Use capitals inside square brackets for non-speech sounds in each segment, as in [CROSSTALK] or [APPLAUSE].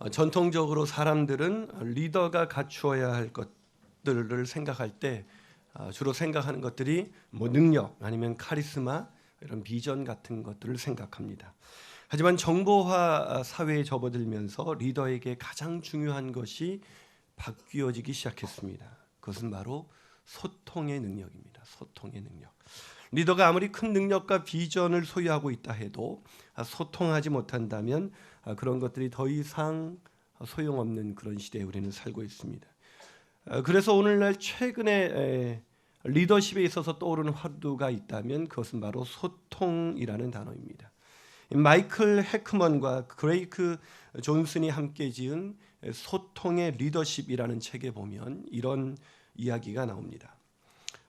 어, 전통적으로 사람들은 리더가 갖추어야 할 것들을 생각할 때 어, 주로 생각하는 것들이 뭐 능력 아니면 카리스마 이런 비전 같은 것들을 생각합니다. 하지만 정보화 사회에 접어들면서 리더에게 가장 중요한 것이 바뀌어지기 시작했습니다. 그것은 바로 소통의 능력입니다. 소통의 능력. 리더가 아무리 큰 능력과 비전을 소유하고 있다 해도 아, 소통하지 못한다면 아, 그런 것들이 더 이상 소용없는 그런 시대에 우리는 살고 있습니다. 아, 그래서 오늘날 최근에 리더십에 있어서 떠오르는 화두가 있다면 그것은 바로 소통이라는 단어입니다. 마이클 해크먼과 그레이크 존슨이 함께 지은 소통의 리더십이라는 책에 보면 이런 이야기가 나옵니다.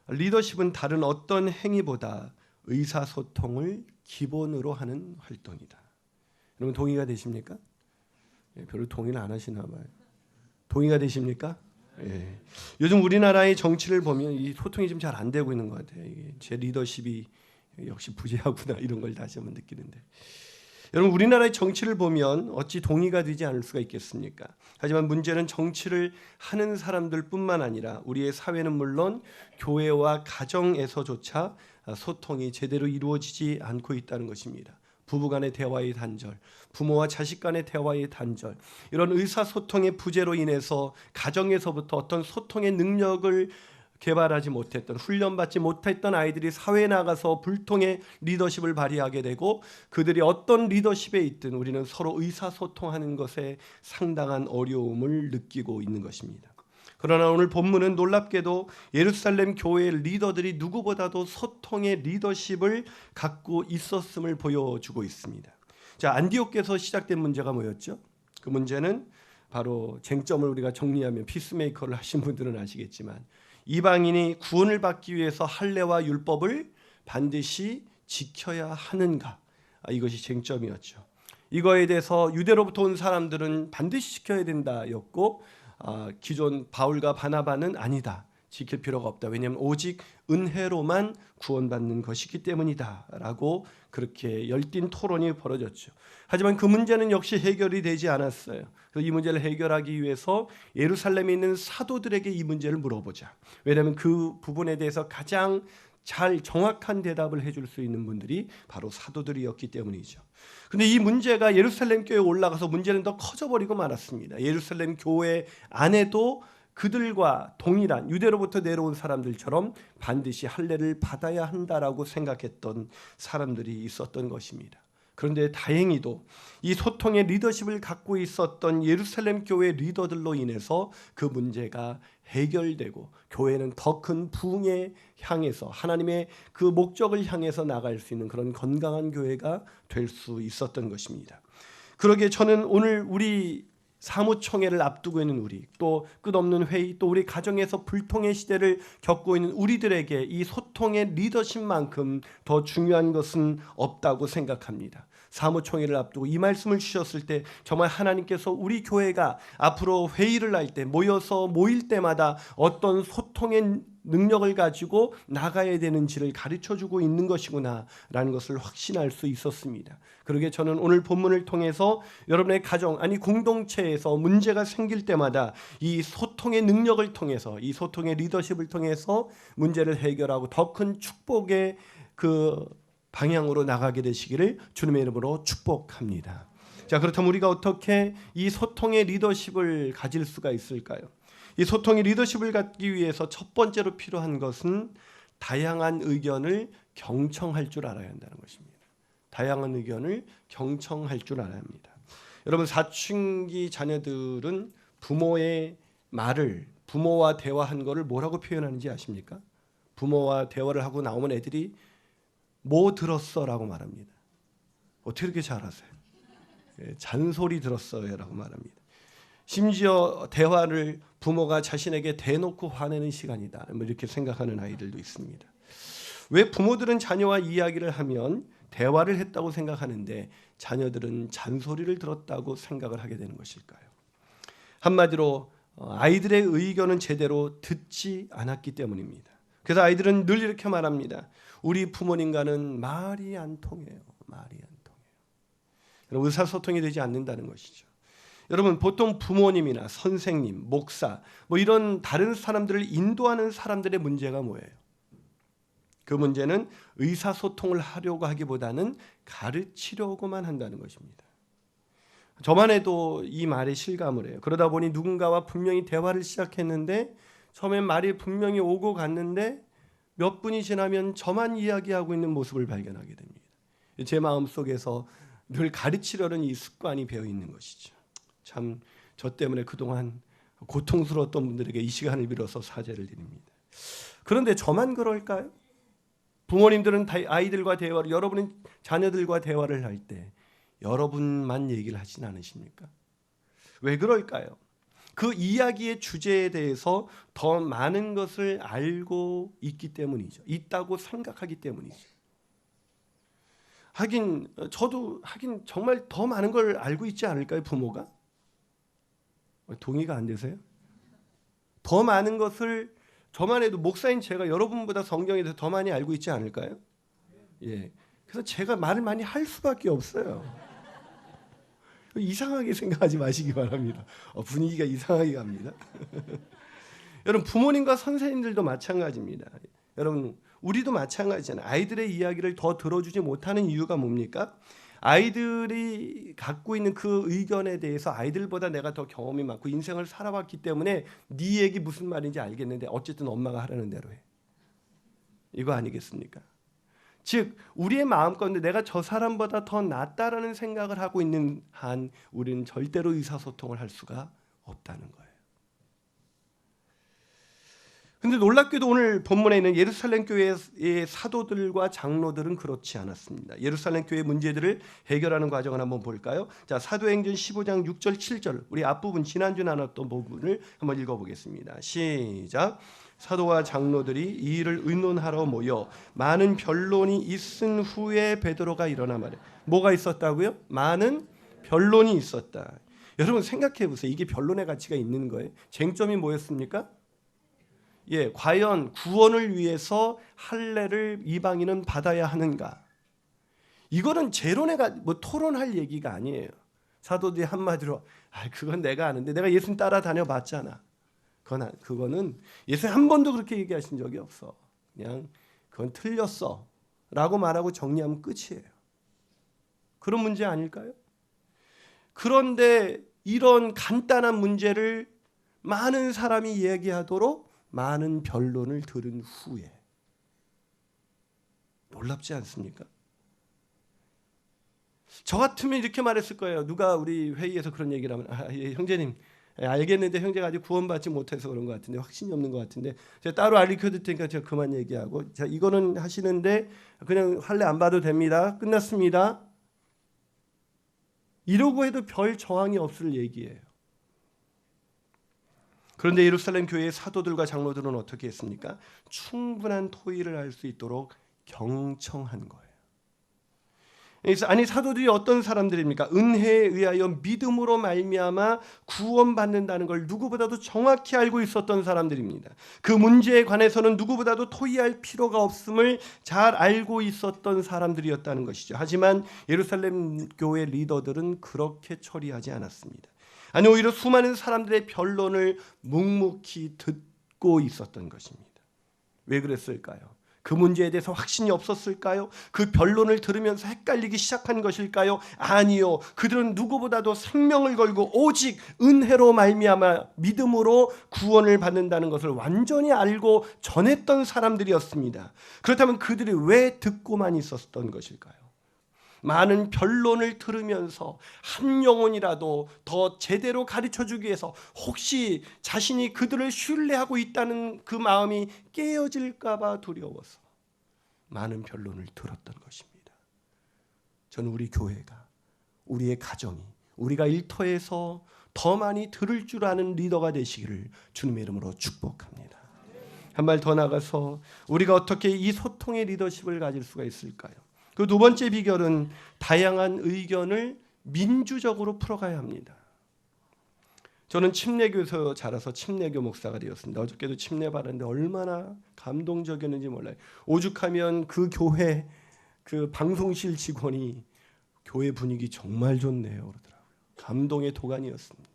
리더십은 다른 어떤 행위보다 의사소통을 기본으로 하는 활동이다. 여러분 동의가 되십니까? 예, 별로 동의는 안 하시나 봐요. 동의가 되십니까? 예. 요즘 우리나라의 정치를 보면 이 소통이 좀 잘 안 되고 있는 것 같아요. 제 리더십이 역시 부재하구나 이런 걸 다시 한번 느끼는데. 여러분 우리나라의 정치를 보면 어찌 동의가 되지 않을 수가 있겠습니까? 하지만 문제는 정치를 하는 사람들뿐만 아니라 우리의 사회는 물론 교회와 가정에서조차 소통이 제대로 이루어지지 않고 있다는 것입니다. 부부 간의 대화의 단절, 부모와 자식 간의 대화의 단절, 이런 의사소통의 부재로 인해서 가정에서부터 어떤 소통의 능력을 개발하지 못했던 훈련받지 못했던 아이들이 사회에 나가서 불통의 리더십을 발휘하게 되고 그들이 어떤 리더십에 있든 우리는 서로 의사소통하는 것에 상당한 어려움을 느끼고 있는 것입니다. 그러나 오늘 본문은 놀랍게도 예루살렘 교회의 리더들이 누구보다도 소통의 리더십을 갖고 있었음을 보여주고 있습니다. 자, 안디옥에서 시작된 문제가 뭐였죠? 그 문제는 바로 쟁점을 우리가 정리하면 피스메이커를 하신 분들은 아시겠지만 이방인이 구원을 받기 위해서 할례와 율법을 반드시 지켜야 하는가? 아, 이것이 쟁점이었죠. 이거에 대해서 유대로부터 온 사람들은 반드시 지켜야 된다였고 아, 기존 바울과 바나바는 아니다. 지킬 필요가 없다. 왜냐하면 오직 은혜로만 구원받는 것이기 때문이다라고 그렇게 열띤 토론이 벌어졌죠. 하지만 그 문제는 역시 해결이 되지 않았어요. 그래서 이 문제를 해결하기 위해서 예루살렘에 있는 사도들에게 이 문제를 물어보자. 왜냐하면 그 부분에 대해서 가장 잘 정확한 대답을 해줄 수 있는 분들이 바로 사도들이었기 때문이죠. 근데 이 문제가 예루살렘 교회에 올라가서 문제는 더 커져버리고 말았습니다. 예루살렘 교회 안에도 그들과 동일한 유대로부터 내려온 사람들처럼 반드시 할례를 받아야 한다라고 생각했던 사람들이 있었던 것입니다. 그런데 다행히도 이 소통의 리더십을 갖고 있었던 예루살렘 교회 리더들로 인해서 그 문제가 해결되고 교회는 더 큰 부흥에 향해서 하나님의 그 목적을 향해서 나갈 수 있는 그런 건강한 교회가 될 수 있었던 것입니다. 그러게 저는 오늘 우리 사무총회를 앞두고 있는 우리 또 끝없는 회의 또 우리 가정에서 불통의 시대를 겪고 있는 우리들에게 이 소통의 리더십만큼 더 중요한 것은 없다고 생각합니다. 사무총회를 앞두고 이 말씀을 주셨을 때 정말 하나님께서 우리 교회가 앞으로 회의를 할 때 모여서 모일 때마다 어떤 소통의 능력을 가지고 나가야 되는지를 가르쳐 주고 있는 것이구나라는 것을 확신할 수 있었습니다. 그러게 저는 오늘 본문을 통해서 여러분의 가정 아니 공동체에서 문제가 생길 때마다 이 소통의 능력을 통해서 이 소통의 리더십을 통해서 문제를 해결하고 더 큰 축복의 그 방향으로 나가게 되시기를 주님의 이름으로 축복합니다. 자, 그렇다면 우리가 어떻게 이 소통의 리더십을 가질 수가 있을까요? 이 소통의 리더십을 갖기 위해서 첫 번째로 필요한 것은 다양한 의견을 경청할 줄 알아야 한다는 것입니다. 다양한 의견을 경청할 줄 알아야 합니다. 여러분 사춘기 자녀들은 부모의 말을 부모와 대화한 거를 뭐라고 표현하는지 아십니까? 부모와 대화를 하고 나오면 애들이 뭐 들었어라고 말합니다. 어떻게 이렇게 잘하세요? 예, 잔소리 들었어요라고 말합니다. 심지어 대화를 부모가 자신에게 대놓고 화내는 시간이다. 뭐 이렇게 생각하는 아이들도 있습니다. 왜 부모들은 자녀와 이야기를 하면 대화를 했다고 생각하는데 자녀들은 잔소리를 들었다고 생각을 하게 되는 것일까요? 한마디로 어, 아이들의 의견은 제대로 듣지 않았기 때문입니다. 그래서 아이들은 늘 이렇게 말합니다. 우리 부모님과는 말이 안 통해요. 말이 안 통해요. 의사소통이 되지 않는다는 것이죠. 여러분 보통 부모님이나 선생님, 목사 뭐 이런 다른 사람들을 인도하는 사람들의 문제가 뭐예요? 그 문제는 의사소통을 하려고 하기보다는 가르치려고만 한다는 것입니다. 저만 해도 이 말에 실감을 해요. 그러다 보니 누군가와 분명히 대화를 시작했는데 처음엔 말이 분명히 오고 갔는데 몇 분이 지나면 저만 이야기하고 있는 모습을 발견하게 됩니다. 제 마음 속에서 늘 가르치려는 이 습관이 배어 있는 것이죠. 참 저 때문에 그동안 고통스러웠던 분들에게 이 시간을 빌어서 사죄를 드립니다. 그런데 저만 그럴까요? 부모님들은 다 아이들과 대화를 여러분은 자녀들과 대화를 할 때 여러분만 얘기를 하진 않으십니까? 왜 그럴까요? 그 이야기의 주제에 대해서 더 많은 것을 알고 있기 때문이죠. 있다고 생각하기 때문이죠. 하긴 저도 하긴 정말 더 많은 걸 알고 있지 않을까요, 부모가? 동의가 안 되세요? 더 많은 것을 저만 해도 목사인 제가 여러분보다 성경에 대해서 더 많이 알고 있지 않을까요? 예. 그래서 제가 말을 많이 할 수밖에 없어요. 이상하게 생각하지 마시기 바랍니다. 어, 분위기가 이상하게 갑니다. [LAUGHS] 여러분 부모님과 선생님들도 마찬가지입니다. 여러분 우리도 마찬가지잖아요. 아이들의 이야기를 더 들어주지 못하는 이유가 뭡니까? 아이들이 갖고 있는 그 의견에 대해서 아이들보다 내가 더 경험이 많고 인생을 살아왔기 때문에 네 얘기 무슨 말인지 알겠는데 어쨌든 엄마가 하라는 대로 해. 이거 아니겠습니까? 즉 우리의 마음 가운데 내가 저 사람보다 더 낫다라는 생각을 하고 있는 한 우리는 절대로 의사소통을 할 수가 없다는 거예요. 근데 놀랍게도 오늘 본문에 있는 예루살렘 교회의 사도들과 장로들은 그렇지 않았습니다. 예루살렘 교회 문제들을 해결하는 과정을 한번 볼까요? 자, 사도행전 15장 6절 7절. 우리 앞부분 지난주 나눴던 부분을 한번 읽어 보겠습니다. 시작. 사도와 장로들이 이 일을 의논하러 모여 많은 변론이 있은 후에 베드로가 일어나 말해. 뭐가 있었다고요? 많은 변론이 있었다. 여러분 생각해 보세요. 이게 변론의 가치가 있는 거예요. 쟁점이 뭐였습니까? 예, 과연 구원을 위해서 할례를 이방인은 받아야 하는가? 이거는 제론의 뭐 토론할 얘기가 아니에요. 사도들이 한마디로 아, 그건 내가 아는데 내가 예수님 따라 다녀 봤잖아. 그건 그거는 예수님 한 번도 그렇게 얘기하신 적이 없어. 그냥 그건 틀렸어라고 말하고 정리하면 끝이에요. 그런 문제 아닐까요? 그런데 이런 간단한 문제를 많은 사람이 이야기하도록 많은 변론을 들은 후에 놀랍지 않습니까? 저 같으면 이렇게 말했을 거예요. 누가 우리 회의에서 그런 얘기를 하면 아, 예, 형제님 예, 알겠는데 형제가 아직 구원받지 못해서 그런 것 같은데 확신이 없는 것 같은데 제가 따로 알려드릴 테니까 제가 그만 얘기하고 자 이거는 하시는데 그냥 할래 안 봐도 됩니다. 끝났습니다. 이러고 해도 별 저항이 없을 얘기예요. 그런데 예루살렘 교회의 사도들과 장로들은 어떻게 했습니까? 충분한 토의를 할 수 있도록 경청한 거예요. 아니 사도들이 어떤 사람들입니까? 은혜에 의하여 믿음으로 말미암아 구원받는다는 걸 누구보다도 정확히 알고 있었던 사람들입니다. 그 문제에 관해서는 누구보다도 토의할 필요가 없음을 잘 알고 있었던 사람들이었다는 것이죠. 하지만 예루살렘 교회 리더들은 그렇게 처리하지 않았습니다. 아니 오히려 수많은 사람들의 변론을 묵묵히 듣고 있었던 것입니다. 왜 그랬을까요? 그 문제에 대해서 확신이 없었을까요? 그 변론을 들으면서 헷갈리기 시작한 것일까요? 아니요. 그들은 누구보다도 생명을 걸고 오직 은혜로 말미암아 믿음으로 구원을 받는다는 것을 완전히 알고 전했던 사람들이었습니다. 그렇다면 그들이 왜 듣고만 있었던 것일까요? 많은 변론을 들으면서 한 영혼이라도 더 제대로 가르쳐 주기 위해서 혹시 자신이 그들을 신뢰하고 있다는 그 마음이 깨어질까 봐 두려워서 많은 변론을 들었던 것입니다. 저는 우리 교회가 우리의 가정이 우리가 일터에서 더 많이 들을 줄 아는 리더가 되시기를 주님의 이름으로 축복합니다. 한 발 더 나가서 우리가 어떻게 이 소통의 리더십을 가질 수가 있을까요? 그 두 번째 비결은 다양한 의견을 민주적으로 풀어가야 합니다. 저는 침례교에서 자라서 침례교 목사가 되었습니다. 어저께도 침례 받았는데 얼마나 감동적이었는지 몰라요. 오죽하면 그 교회 그 방송실 직원이 교회 분위기 정말 좋네요 그러더라고요. 감동의 도가니였습니다.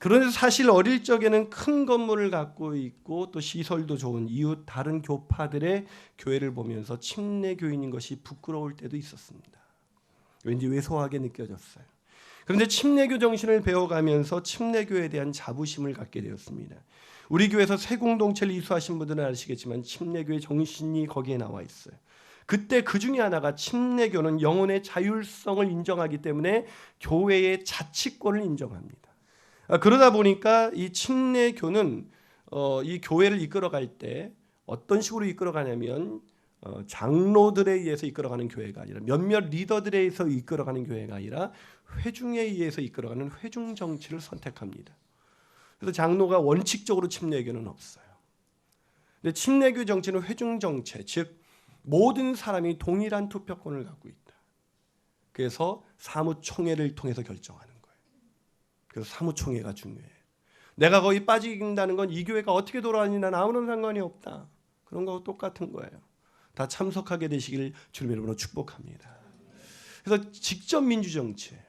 그런데 사실 어릴 적에는 큰 건물을 갖고 있고 또 시설도 좋은 이웃 다른 교파들의 교회를 보면서 침례 교인인 것이 부끄러울 때도 있었습니다. 왠지 왜소하게 느껴졌어요. 그런데 침례교 정신을 배워가면서 침례교에 대한 자부심을 갖게 되었습니다. 우리 교회에서 새 공동체를 이수하신 분들은 아시겠지만 침례교의 정신이 거기에 나와 있어요. 그때 그 중에 하나가 침례교는 영혼의 자율성을 인정하기 때문에 교회의 자치권을 인정합니다. 아, 그러다 보니까 이 침례교는 어, 이 교회를 이끌어갈 때 어떤 식으로 이끌어가냐면 어, 장로들에 의해서 이끌어가는 교회가 아니라 몇몇 리더들에 의해서 이끌어가는 교회가 아니라 회중에 의해서 이끌어가는 회중 정치를 선택합니다. 그래서 장로가 원칙적으로 침례교는 없어요. 근데 침례교 정치는 회중 정체, 즉 모든 사람이 동일한 투표권을 갖고 있다. 그래서 사무총회를 통해서 결정하는. 그래서 사무총회가 중요해요. 내가 거기 빠진다는 건 이 교회가 어떻게 돌아가느냐 아무런 상관이 없다. 그런 거하고 똑같은 거예요. 다 참석하게 되시길 주님 이름으로 축복합니다. 그래서 직접 민주 정치예요.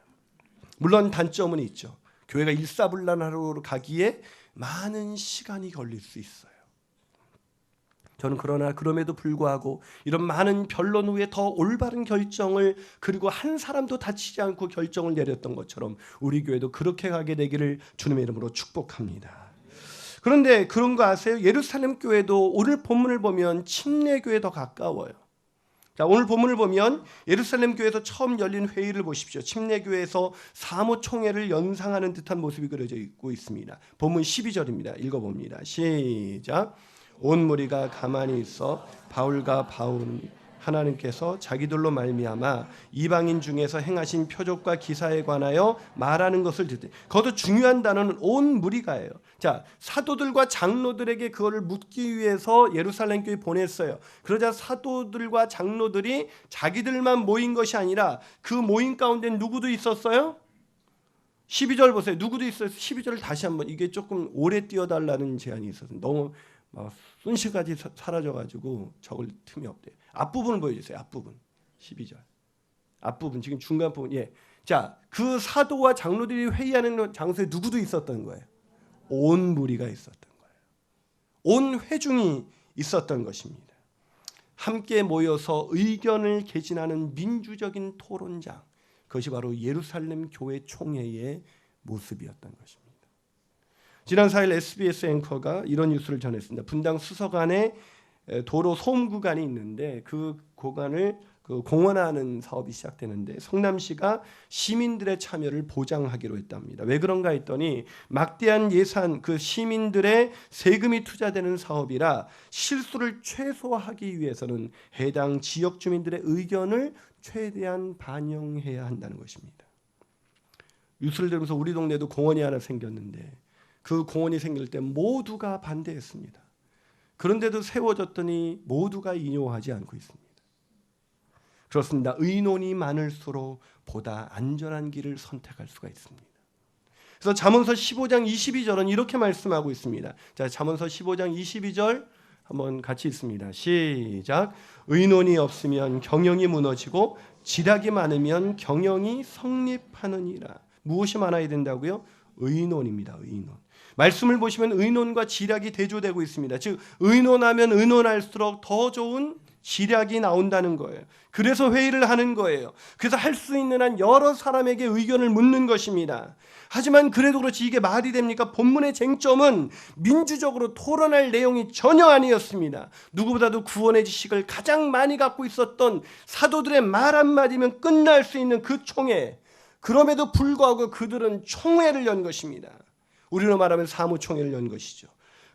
물론 단점은 있죠. 교회가 일사불란하로 가기에 많은 시간이 걸릴 수 있어요. 저는 그러나 그럼에도 불구하고 이런 많은 변론 후에 더 올바른 결정을 그리고 한 사람도 다치지 않고 결정을 내렸던 것처럼 우리 교회도 그렇게 가게 되기를 주님의 이름으로 축복합니다. 그런데 그런 거 아세요? 예루살렘 교회도 오늘 본문을 보면 침례 교회 더 가까워요. 자, 오늘 본문을 보면 예루살렘 교회에서 처음 열린 회의를 보십시오. 침례 교회에서 사무총회를 연상하는 듯한 모습이 그려져 있고 있습니다. 본문 12절입니다. 읽어 봅니다. 시작. 온 무리가 가만히 있어 바울과 바울 하나님께서 자기들로 말미암아 이방인 중에서 행하신 표적과 기사에 관하여 말하는 것을 듣되 그것도 중요한 단어는 온 무리가예요. 자 사도들과 장로들에게 그거를 묻기 위해서 예루살렘 교회 보냈어요. 그러자 사도들과 장로들이 자기들만 모인 것이 아니라 그 모임 가운데 누구도 있었어요? 12절 보세요. 누구도 있어요. 12절을 다시 한번 이게 조금 오래 띄워달라는 제안이 있어서 너무 막 순식까지 사라져가지고 적을 틈이 없대요. 앞부분을 보여주세요. 앞부분 12절. 앞부분 지금 중간 부분 예. 자, 그 사도와 장로들이 회의하는 장소에 누구도 있었던 거예요. 온 무리가 있었던 거예요. 온 회중이 있었던 것입니다. 함께 모여서 의견을 개진하는 민주적인 토론장. 그것이 바로 예루살렘 교회 총회의 모습이었던 것입니다. 지난 4일 SBS 앵커가 이런 뉴스를 전했습니다. 분당 수서간에 도로 소음 구간이 있는데 그 구간을 그 공원화하는 사업이 시작되는데 성남시가 시민들의 참여를 보장하기로 했답니다. 왜 그런가 했더니 막대한 예산 그 시민들의 세금이 투자되는 사업이라 실수를 최소화하기 위해서는 해당 지역 주민들의 의견을 최대한 반영해야 한다는 것입니다. 뉴스를 들으면서 우리 동네도 공원이 하나 생겼는데 그 공원이 생길 때 모두가 반대했습니다. 그런데도 세워졌더니 모두가 인용하지 않고 있습니다. 그렇습니다. 의논이 많을수록 보다 안전한 길을 선택할 수가 있습니다. 그래서 잠언서 15장 22절은 이렇게 말씀하고 있습니다. 자, 잠언서 15장 22절 한번 같이 있습니다. 시작. 의논이 없으면 경영이 무너지고 지략이 많으면 경영이 성립하느니라. 무엇이 많아야 된다고요? 의논입니다. 의논. 말씀을 보시면 의논과 지략이 대조되고 있습니다. 즉 의논하면 의논할수록 더 좋은 지략이 나온다는 거예요. 그래서 회의를 하는 거예요. 그래서 할 수 있는 한 여러 사람에게 의견을 묻는 것입니다. 하지만 그래도 그렇지 이게 말이 됩니까? 본문의 쟁점은 민주적으로 토론할 내용이 전혀 아니었습니다. 누구보다도 구원의 지식을 가장 많이 갖고 있었던 사도들의 말 한마디면 끝날 수 있는 그 총회. 그럼에도 불구하고 그들은 총회를 연 것입니다. 우리로 말하면 사무총회를 연 것이죠.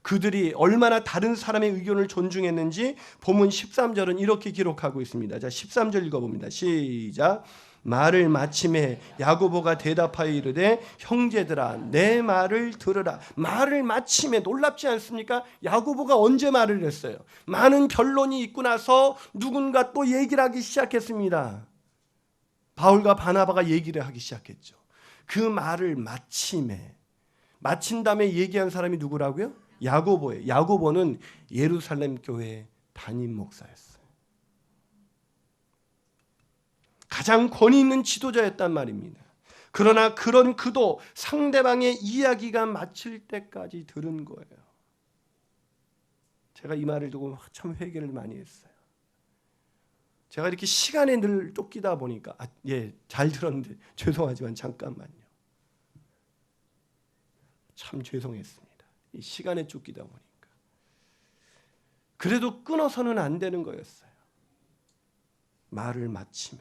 그들이 얼마나 다른 사람의 의견을 존중했는지 본문 13절은 이렇게 기록하고 있습니다. 자, 13절 읽어봅니다. 시작. 말을 마침에 야고보가 대답하여 이르되 형제들아 내 말을 들으라 말을 마침에 놀랍지 않습니까? 야고보가 언제 말을 했어요? 많은 변론이 있고 나서 누군가 또 얘기를 하기 시작했습니다. 바울과 바나바가 얘기를 하기 시작했죠. 그 말을 마침에 마친 다음에 얘기한 사람이 누구라고요? 야고보예요. 야고보는 예루살렘 교회 담임 목사였어요. 가장 권위 있는 지도자였단 말입니다. 그러나 그런 그도 상대방의 이야기가 마칠 때까지 들은 거예요. 제가 이 말을 두고 참 회개를 많이 했어요. 제가 이렇게 시간에 늘 쫓기다 보니까 아, 예, 잘 들었는데 [LAUGHS] 죄송하지만 잠깐만요. 참 죄송했습니다. 이 시간에 쫓기다 보니까. 그래도 끊어서는 안 되는 거였어요. 말을 마침에.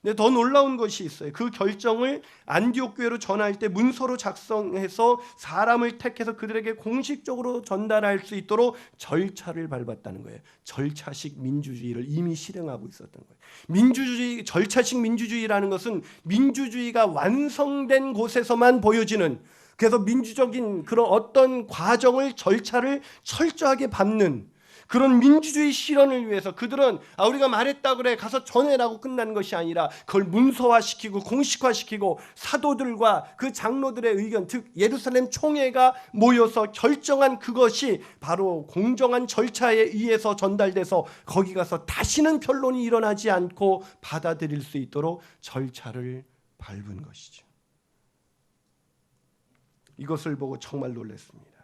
근데 더 놀라운 것이 있어요. 그 결정을 안디옥 교회로 전할 때 문서로 작성해서 사람을 택해서 그들에게 공식적으로 전달할 수 있도록 절차를 밟았다는 거예요. 절차식 민주주의를 이미 실행하고 있었던 거예요. 민주주의 절차식 민주주의라는 것은 민주주의가 완성된 곳에서만 보여지는 그래서 민주적인 그런 어떤 과정을 절차를 철저하게 밟는 그런 민주주의 실현을 위해서 그들은 아 우리가 말했다 그래 가서 전해라고 끝나는 것이 아니라 그걸 문서화시키고 공식화시키고 사도들과 그 장로들의 의견 즉 예루살렘 총회가 모여서 결정한 그것이 바로 공정한 절차에 의해서 전달돼서 거기 가서 다시는 변론이 일어나지 않고 받아들일 수 있도록 절차를 밟은 것이죠. 이것을 보고 정말 놀랐습니다.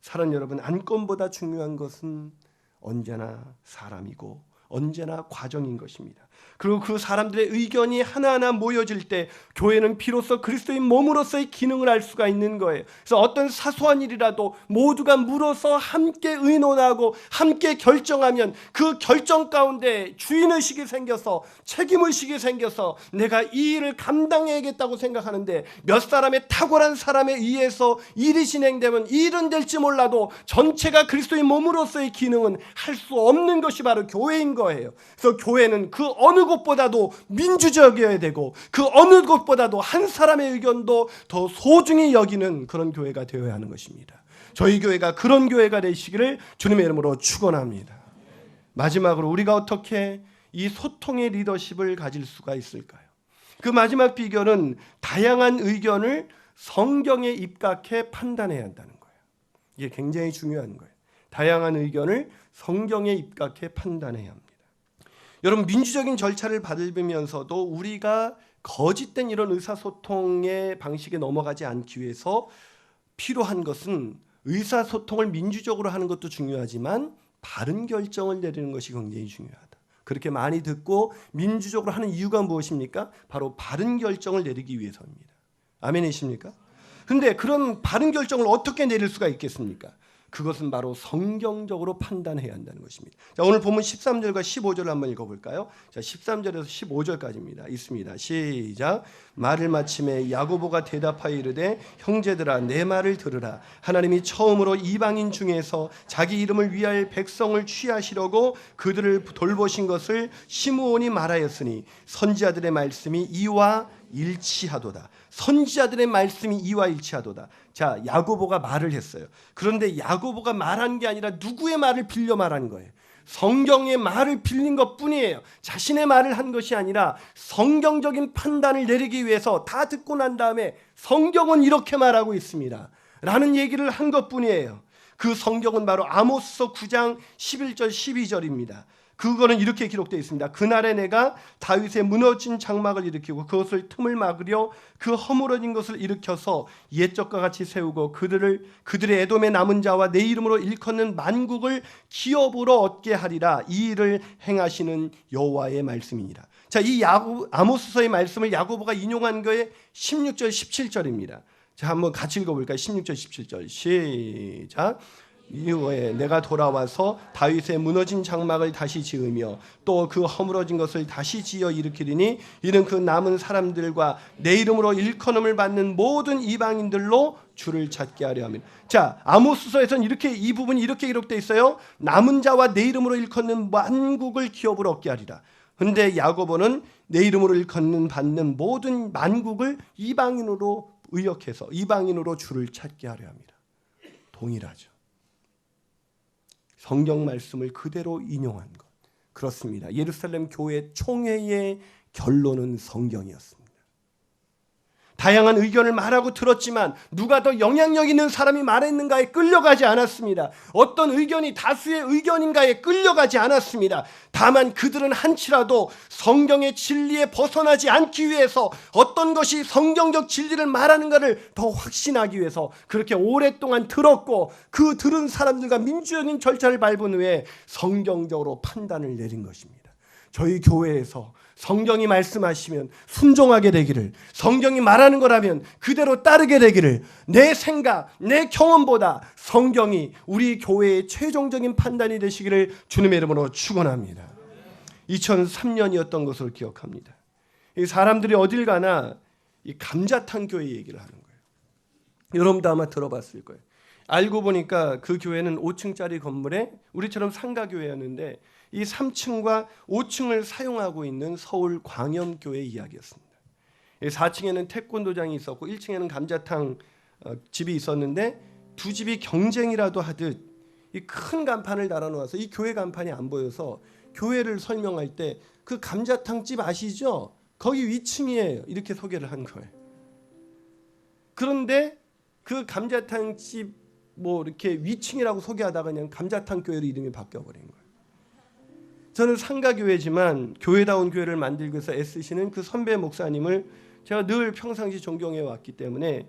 사랑 여러분, 안건보다 중요한 것은 언제나 사람이고 언제나 과정인 것입니다. 그리고 그 사람들의 의견이 하나하나 모여질 때 교회는 비로소 그리스도인 몸으로서의 기능을 할 수가 있는 거예요. 그래서 어떤 사소한 일이라도 모두가 물어서 함께 의논하고 함께 결정하면 그 결정 가운데 주인의식이 생겨서 책임의식이 생겨서 내가 이 일을 감당해야겠다고 생각하는데 몇 사람의 탁월한 사람에 의해서 일이 진행되면 이 일은 될지 몰라도 전체가 그리스도인 몸으로서의 기능은 할 수 없는 것이 바로 교회인 거예요. 그래서 교회는 그 어느 곳보다도 민주적이어야 되고 그 어느 곳보다도 한 사람의 의견도 더 소중히 여기는 그런 교회가 되어야 하는 것입니다. 저희 교회가 그런 교회가 되시기를 주님의 이름으로 축원합니다. 마지막으로 우리가 어떻게 이 소통의 리더십을 가질 수가 있을까요? 그 마지막 비결은 다양한 의견을 성경에 입각해 판단해야 한다는 거예요. 이게 굉장히 중요한 거예요. 다양한 의견을 성경에 입각해 판단해야 합니다. 여러분 민주적인 절차를 밟으면서도 우리가 거짓된 이런 의사소통의 방식에 넘어가지 않기 위해서 필요한 것은 의사소통을 민주적으로 하는 것도 중요하지만 바른 결정을 내리는 것이 굉장히 중요하다. 그렇게 많이 듣고 민주적으로 하는 이유가 무엇입니까? 바로 바른 결정을 내리기 위해서입니다. 아멘이십니까? 근데 그런 바른 결정을 어떻게 내릴 수가 있겠습니까? 그것은 바로 성경적으로 판단해야 한다는 것입니다. 자, 오늘 보면 13절과 15절을 한번 읽어볼까요? 자, 13절에서 15절까지입니다. 있습니다. 시작. 말을 마침에 야고보가 대답하여 이르되 형제들아 내 말을 들으라. 하나님이 처음으로 이방인 중에서 자기 이름을 위하여 백성을 취하시려고 그들을 돌보신 것을 시므온이 말하였으니 선지자들의 말씀이 이와 일치하도다. 선지자들의 말씀이 이와 일치하도다. 자, 야고보가 말을 했어요. 그런데 야고보가 말한 게 아니라 누구의 말을 빌려 말한 거예요. 성경의 말을 빌린 것 뿐이에요. 자신의 말을 한 것이 아니라 성경적인 판단을 내리기 위해서 다 듣고 난 다음에 성경은 이렇게 말하고 있습니다. 라는 얘기를 한 것 뿐이에요. 그 성경은 바로 아모스서 9장 11절 12절입니다. 그거는 이렇게 기록되어 있습니다. 그날에 내가 다윗의 무너진 장막을 일으키고 그것을 틈을 막으려 그 허물어진 것을 일으켜서 옛적과 같이 세우고 그들을 그들의 에돔의 남은 자와 내 이름으로 일컫는 만국을 기업으로 얻게 하리라 이 일을 행하시는 여호와의 말씀이니라. 자, 이 야고 아모스서의 말씀을 야고보가 인용한 거에 16절 17절입니다. 자, 한번 같이 읽어 볼까요? 16절 17절. 시작. 이후에 내가 돌아와서 다윗의 무너진 장막을 다시 지으며 또 그 허물어진 것을 다시 지어 일으키리니 이는 그 남은 사람들과 내 이름으로 일컬음을 받는 모든 이방인들로 주를 찾게 하려 함이라. 자, 아모스서에서는 이렇게 이 부분이 이렇게 기록되어 있어요. 남은 자와 내 이름으로 일컫는 만국을 기업으로 얻게 하리라. 근데 야고보는 내 이름으로 일컫는 받는 모든 만국을 이방인으로 의역해서 이방인으로 주를 찾게 하려 합니다. 동일하죠. 성경 말씀을 그대로 인용한 것. 그렇습니다. 예루살렘 교회 총회의 결론은 성경이었습니다. 다양한 의견을 말하고 들었지만 누가 더 영향력 있는 사람이 말했는가에 끌려가지 않았습니다. 어떤 의견이 다수의 의견인가에 끌려가지 않았습니다. 다만 그들은 한치라도 성경의 진리에 벗어나지 않기 위해서 어떤 것이 성경적 진리를 말하는가를 더 확신하기 위해서 그렇게 오랫동안 들었고 그 들은 사람들과 민주적인 절차를 밟은 후에 성경적으로 판단을 내린 것입니다. 저희 교회에서 성경이 말씀하시면 순종하게 되기를 성경이 말하는 거라면 그대로 따르게 되기를 내 생각, 내 경험보다 성경이 우리 교회의 최종적인 판단이 되시기를 주님의 이름으로 축원합니다. 2003년이었던 것으로 기억합니다. 이 사람들이 어딜 가나 이 감자탕 교회 얘기를 하는 거예요. 여러분도 아마 들어봤을 거예요. 알고 보니까 그 교회는 5층짜리 건물에 우리처럼 상가 교회였는데 이 3층과 5층을 사용하고 있는 서울 광염교회 이야기였습니다. 4층에는 태권도장이 있었고 1층에는 감자탕 어, 집이 있었는데 두 집이 경쟁이라도 하듯 이 큰 간판을 달아놓아서 이 교회 간판이 안 보여서 교회를 설명할 때 그 감자탕 집 아시죠? 거기 위층이에요. 이렇게 소개를 한 거예요. 그런데 그 감자탕 집 뭐 이렇게 위층이라고 소개하다가 그냥 감자탕 교회로 이름이 바뀌어 버린 거예요. 저는 상가교회지만 교회다운 교회를 만들기 위해서 애쓰시는 그 선배 목사님을 제가 늘 평상시 존경해 왔기 때문에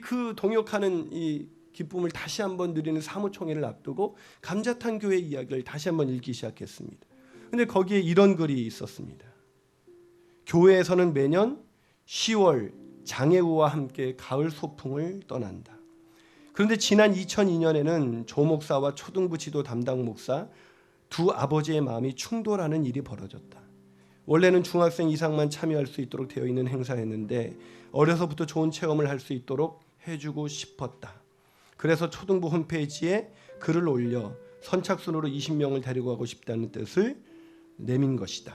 그 동역하는 이 기쁨을 다시 한번 누리는 사무총회를 앞두고 감자탕 교회 이야기를 다시 한번 읽기 시작했습니다. 근데 거기에 이런 글이 있었습니다. 교회에서는 매년 10월 장애우와 함께 가을 소풍을 떠난다. 그런데 지난 2002년에는 조 목사와 초등부 지도 담당 목사 두 아버지의 마음이 충돌하는 일이 벌어졌다. 원래는 중학생 이상만 참여할 수 있도록 되어 있는 행사였는데 어려서부터 좋은 체험을 할 수 있도록 해주고 싶었다. 그래서 초등부 홈페이지에 글을 올려 선착순으로 20명을 데리고 가고 싶다는 뜻을 내민 것이다.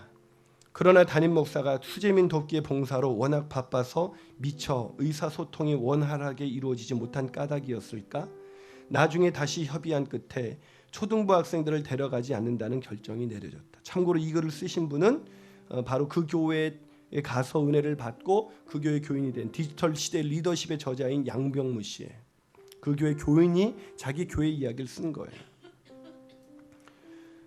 그러나 담임 목사가 수재민 돕기의 봉사로 워낙 바빠서 미처 의사소통이 원활하게 이루어지지 못한 까닭이었을까? 나중에 다시 협의한 끝에 초등부 학생들을 데려가지 않는다는 결정이 내려졌다. 참고로 이 글을 쓰신 분은 어, 바로 그 교회에 가서 은혜를 받고 그 교회 교인이 된 디지털 시대 리더십의 저자인 양병무 씨예요. 그 교회 교인이 자기 교회 이야기를 쓴 거예요.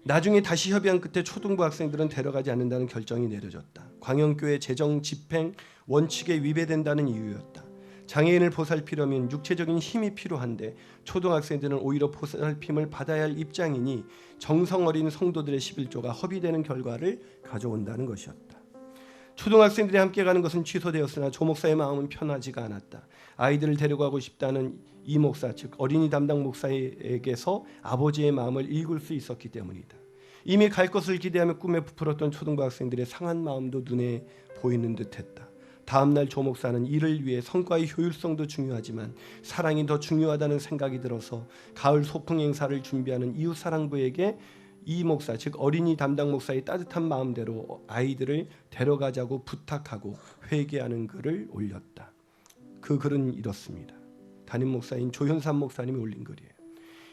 나중에 다시 협의한 끝에 초등부 학생들은 데려가지 않는다는 결정이 내려졌다. 광영교회 재정 집행 원칙에 위배된다는 이유였다. 장애인을 보살피려면 육체적인 힘이 필요한데 초등학생들은 오히려 보살핌을 받아야 할 입장이니 정성 어린 성도들의 11조가 허비되는 결과를 가져온다는 것이었다. 초등학생들이 함께 가는 것은 취소되었으나 조 목사의 마음은 편하지가 않았다. 아이들을 데려가고 싶다는 이 목사 즉 어린이 담당 목사에게서 아버지의 마음을 읽을 수 있었기 때문이다. 이미 갈 것을 기대하며 꿈에 부풀었던 초등부 학생들의 상한 마음도 눈에 보이는 듯했다. 다음 날 조 목사는 이를 위해 성과의 효율성도 중요하지만 사랑이 더 중요하다는 생각이 들어서 가을 소풍 행사를 준비하는 이웃 사랑부에게 이 목사 즉 어린이 담당 목사의 따뜻한 마음대로 아이들을 데려가자고 부탁하고 회개하는 글을 올렸다. 그 글은 이렇습니다. 담임 목사인 조현삼 목사님이 올린 글이에요.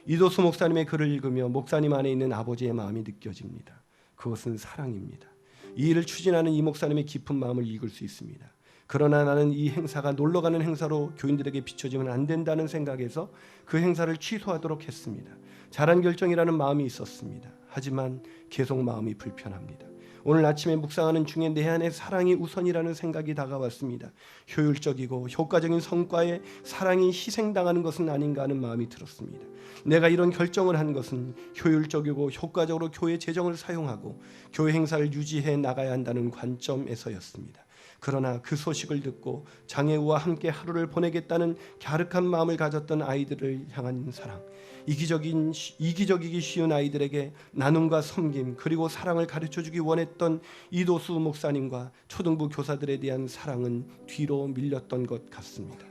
이도수 목사님의 글을 읽으며 목사님 안에 있는 아버지의 마음이 느껴집니다. 그것은 사랑입니다. 이 일을 추진하는 이 목사님의 깊은 마음을 읽을 수 있습니다. 그러나 나는 이 행사가 놀러 가는 행사로 교인들에게 비춰지면 안 된다는 생각에서 그 행사를 취소하도록 했습니다. 잘한 결정이라는 마음이 있었습니다. 하지만 계속 마음이 불편합니다. 오늘 아침에 묵상하는 중에 내 안에 사랑이 우선이라는 생각이 다가왔습니다. 효율적이고 효과적인 성과에 사랑이 희생당하는 것은 아닌가 하는 마음이 들었습니다. 내가 이런 결정을 한 것은 효율적이고 효과적으로 교회 재정을 사용하고 교회 행사를 유지해 나가야 한다는 관점에서였습니다. 그러나 그 소식을 듣고 장애우와 함께 하루를 보내겠다는 갸륵한 마음을 가졌던 아이들을 향한 사랑, 이기적인 이기적이기 쉬운 아이들에게 나눔과 섬김 그리고 사랑을 가르쳐 주기 원했던 이도수 목사님과 초등부 교사들에 대한 사랑은 뒤로 밀렸던 것 같습니다.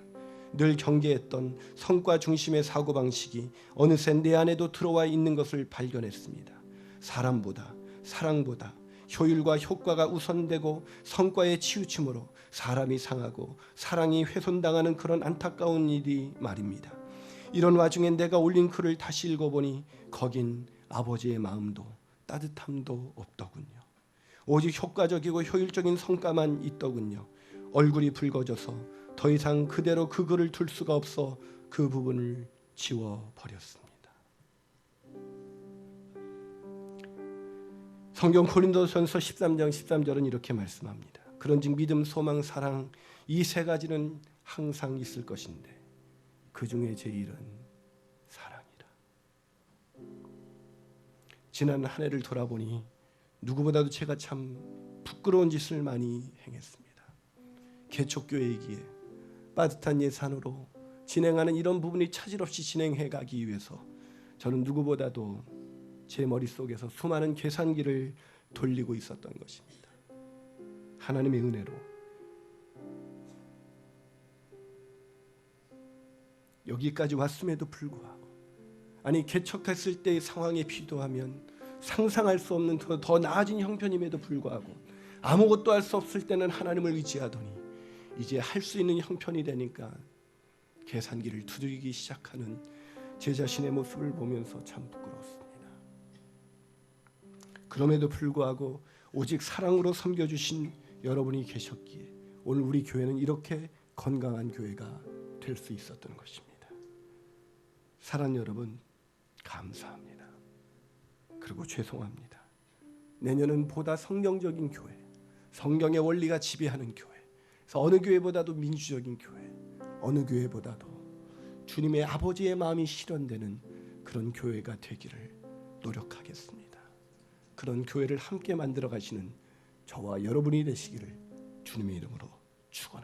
늘 경계했던 성과 중심의 사고 방식이 어느새 내 안에도 들어와 있는 것을 발견했습니다. 사람보다 사랑보다 효율과 효과가 우선되고 성과에 치우침으로 사람이 상하고 사랑이 훼손당하는 그런 안타까운 일이 말입니다. 이런 와중에 내가 올린 글을 다시 읽어보니 거긴 아버지의 마음도 따뜻함도 없더군요. 오직 효과적이고 효율적인 성과만 있더군요. 얼굴이 붉어져서 더 이상 그대로 그 글을 둘 수가 없어 그 부분을 지워 버렸습니다. 성경 고린도전서 13장 13절은 이렇게 말씀합니다. 그런즉 믿음, 소망, 사랑 이 세 가지는 항상 있을 것인데 그 중에 제일은 사랑이라. 지난 한 해를 돌아보니 누구보다도 제가 참 부끄러운 짓을 많이 행했습니다. 개척교회이기에 빠듯한 예산으로 진행하는 이런 부분이 차질 없이 진행해 가기 위해서 저는 누구보다도 제 머릿속에서 수많은 계산기를 돌리고 있었던 것입니다. 하나님의 은혜로 여기까지 왔음에도 불구하고 아니 개척했을 때의 상황에 비도하면 상상할 수 없는 더, 더 나아진 형편임에도 불구하고 아무것도 할 수 없을 때는 하나님을 의지하더니 이제 할 수 있는 형편이 되니까 계산기를 두드리기 시작하는 제 자신의 모습을 보면서 참 부끄러웠습니다. 그럼에도 불구하고 오직 사랑으로 섬겨주신 여러분이 계셨기에 오늘 우리 교회는 이렇게 건강한 교회가 될 수 있었던 것입니다. 사랑 여러분 감사합니다. 그리고 죄송합니다. 내년은 보다 성경적인 교회, 성경의 원리가 지배하는 교회, 어느 교회보다도 민주적인 교회, 어느 교회보다도 주님의 아버지의 마음이 실현되는 그런 교회가 되기를 노력하겠습니다. 그런 교회를 함께 만들어 가시는 저와 여러분이 되시기를 주님의 이름으로 축원합니다.